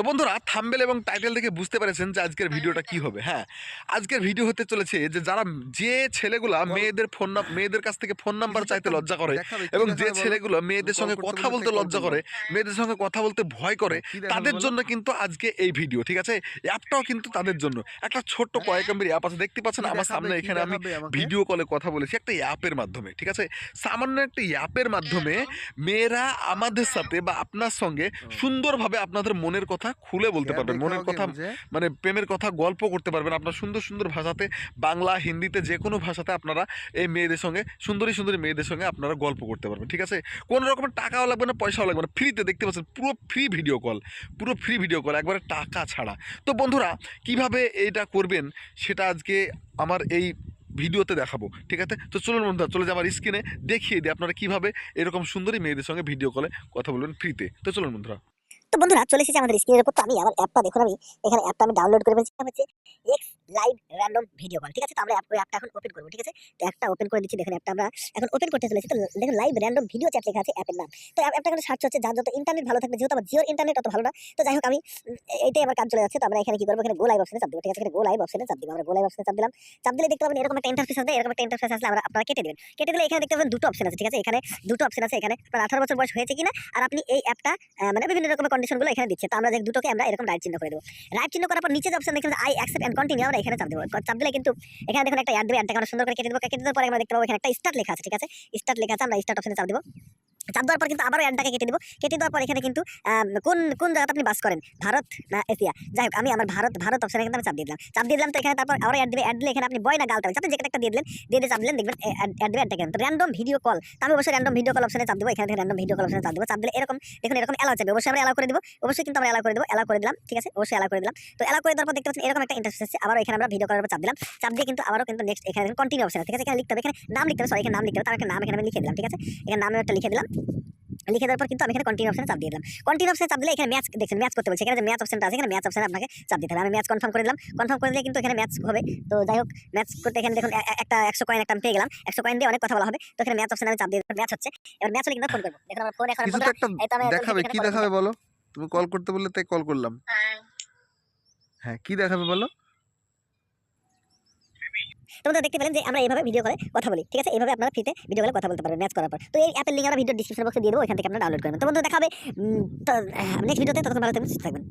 তো বন্ধুরা থাম্বেল এবং টাইটেল দেখে বুঝতে পেরেছেন যে আজকের ভিডিওটা কি হবে। হ্যাঁ আজকের ভিডিও হতে চলেছে যে যারা যে ছেলেগুলা মেয়েদের ফোন মেয়েদের কাছ থেকে ফোন নাম্বার চাইতে লজ্জা করে এবং যে ছেলেগুলো মেয়েদের সঙ্গে কথা বলতে লজ্জা করে মেয়েদের সঙ্গে কথা বলতে ভয় করে তাদের জন্য কিন্তু আজকে এই ভিডিও ঠিক আছে? অ্যাপটাও কিন্তু তাদের জন্য। একটা ছোট্ট কয়েক এমবির অ্যাপ আছে দেখতে পাচ্ছেন আমার সামনে এখানে আমি ভিডিও কলে কথা বলেছি একটা অ্যাপের মাধ্যমে ঠিক আছে? সামান্য একটা অ্যাপের মাধ্যমে মেয়েরা আমাদের সাথে বা আপনার সঙ্গে সুন্দরভাবে আপনাদের মনের কথা খুলে বলতে পারবেন। মনের কথা মানে প্রেমের কথা গল্প করতে পারবেন। আপনার সুন্দর সুন্দর ভাষাতে বাংলা হিন্দিতে যে কোনো ভাষাতে আপনারা এই মেয়েদের সঙ্গে সুন্দরী সুন্দরী মেয়েদের সঙ্গে আপনারা গল্প করতে পারবেন ঠিক আছে? কোনো রকমের টাকাও লাগবে না পয়সাও লাগবে না। ফ্রিতে দেখতে পাচ্ছেন পুরো ফ্রি ভিডিও কল পুরো ফ্রি ভিডিও কল একবারে টাকা ছাড়া। তো বন্ধুরা কীভাবে এইটা করবেন সেটা আজকে আমার এই ভিডিওতে দেখাবো ঠিক আছে? তো চলুন বন্ধুরা চলে যাও আমার স্ক্রিনে দেখিয়ে দিই আপনারা কীভাবে এরকম সুন্দরী মেয়েদের সঙ্গে ভিডিও কলে কথা বলবেন ফ্রিতে। তো চলুন বন্ধুরা। তো বন্ধুরা, চলে এসেছে আমাদের স্ক্রিনের উপর। তো আমি আমার অ্যাপটা দেখুন আমি, এখানে অ্যাপটা আমি ডাউনলোড করে ফেলছি। হচ্ছে X live random video call ঠিক আছে? তো আমরা অ্যাপ অ্যাপটা এখন ওপেন করব, ঠিক আছে? তো অ্যাপটা ওপেন করে দিচ্ছি, দেখুন অ্যাপটা আমরা এখন ওপেন করতে চলেছি। তো দেখুন লাইভ র্যান্ডম ভিডিও চ্যাট লেখা আছে অ্যাপের নাম। তো অ্যাপটা কিন্তু সার্চ হচ্ছে, যার যত ইন্টারনেট ভালো থাকবে, যেহেতু আমার জিওর ইন্টারনেট অত ভালো না, তো যাই হোক আমি এইটাই আমার কাজ চলে যাচ্ছে। তো আমরা এখানে কি করব? এখানে গো লাইভ অপশনে চাপ দেবো, ঠিক আছে? এখানে গো লাইভ অপশনে চাপ দিব, আমরা গো লাইভ অপশনে চাপ দিলাম। চাপ দিলে দেখতে পাবেন এরকম একটা ইন্টারফেস আছে, এরকম একটা ইন্টারফেস আসলে আমরা আপনারা কেটে দেবেন। কেটে দিলে এখানে দেখতে পাবেন দুটো অপশন আছে, ঠিক আছে? এখানে দুটো অপশন আছে, এখানে আপনার আঠারো বছর বয়স হয়েছে কিনা, আর আপনি এই অ্যাপটা মানে বিভিন্ন রকমের কন্ডিশনগুলো এখানে দিচ্ছে। তো আমরা দুটোকে আমরা এরকম রাইট চিহ্ন করে দেবো। রাইট চিহ্ন করার পর নিচে যে অপশন দেখেন আই অ্যাকসেপ্ট এন্ড কন্টিনিউ আমরা এখানে চাপ দেবো। চাপ দিলে কিন্তু এখানে দেখুন একটা অ্যাড দেবে অ্যাডটাকে আমরা সুন্দর করে কেটে দেবো, কেটে দেওয়ার পরে আমরা দেখতে পাবো এখানে একটা স্টার্ট লেখা আছে, ঠিক আছে? স্টার্ট লেখা আছে, আমরা স্টার্ট অপশনে চাপ দেবো। চাপ দেওয়ার পর কিন্তু আবারও অ্যাডটাকে কেটে দেবো। কেটে দেওয়ার পর এখানে কিন্তু কোন কোন জায়গাতে আপনি বাস করেন? ভারত না এশিয়া? যাই হোক, আমি আমার ভারত ভারত অপশনে কিন্তু আমি চাপ দিয়ে দিলাম। চাপ দিয়ে দিলাম তো এখানে তারপর আবার অ্যাড দিবে। অ্যাড দিলে এখানে আপনি বয় না গালতে আপনি যেটা একটা দিয়ে দিলেন। দিয়ে দিয়ে চাপ দিলেন, দেখবেন অ্যাড দিবে অ্যাডটাকে র্যান্ডম ভিডিও কল তো আমি অবশ্যই র্যান্ডম ভিডিও কল অপশনে চাপ দেবো। এখানে থেকে র্যান্ডম ভিডিও কল অপশনে চাপ দেবো। চাপ দিলে এরকম, দেখুন, এরকম অ্যালাউ চাইবে অবশ্যই আমরা অ্যালাউ করে দেবো। অবশ্যই কিন্তু আমরা অ্যালাউ করে দেবো। অ্যালাউ করে দিলাম। ঠিক আছে? অবশ্যই অ্যালাউ করে দিলাম। তো অ্যালাউ করে দেওয়ার পর দেখতে পাচ্ছেন, এরকম একটা ইন্টারফেস আছে আবার এখানে আমরা ভিডিও পর চাপ দিলাম। চাপ দিয়ে কিন্তু আবারও কিন্তু নেক্সট এখানে কন্টিনিউ অপশন ঠিক আছে? এখানে লিখতে হবে। এখানে নাম লিখতে হবে। সরি এখানে নাম লিখতে হবে। তার একটা নাম এখানে আমি লিখে দিলাম। ঠিক আছে? এখানে নামে একটা লিখে দিলাম। লিখে দেওয়ার পর কিন্তু আমি এখানে কন্টিনিউ অপশনে চাপ দিয়ে দিলাম। কন্টিনিউ অপশনে চাপ দিলে এখানে ম্যাচ দেখছেন ম্যাচ করতে বলছে। এখানে যে ম্যাচ অপশনটা আছে এখানে ম্যাচ অপশনে আপনাকে চাপ দিতে হবে। আমি ম্যাচ কনফার্ম করে দিলাম। কনফার্ম করে দিলে কিন্তু এখানে ম্যাচ হবে। তো যাই হোক ম্যাচ করতে এখানে দেখুন একটা একশো কয়েন একটা আমি পেয়ে গেলাম। একশো কয়েন দিয়ে অনেক কথা বলা হবে। তো এখানে ম্যাচ অপশনে আমি চাপ দিয়ে ম্যাচ হচ্ছে। এবার ম্যাচ হলে কিন্তু ফোন করব। দেখুন আমার ফোন এখন দেখাবে কি দেখাবে বলো? তুমি কল করতে বললে তাই কল করলাম। হ্যাঁ কি দেখাবে বলো? তোমরা দেখতে পেলেন যে আমরা এইভাবে ভিডিও করে কথা বলি, ঠিক আছে? এইভাবে আপনারা ফ্রিতে ভিডিও করে কথা বলতে পারবেন ম্যাচ করার পর। তো এই অ্যাপের লিঙ্ক আমরা ভিডিও ডিসক্রিপশন বক্সে দিয়ে দেবো, ওইখান থেকে আপনারা ডাউনলোড করবেন তো বন্ধু দেখাবে নেক্সট ভিডিওতে ততক্ষণ ভালো থাকবেন।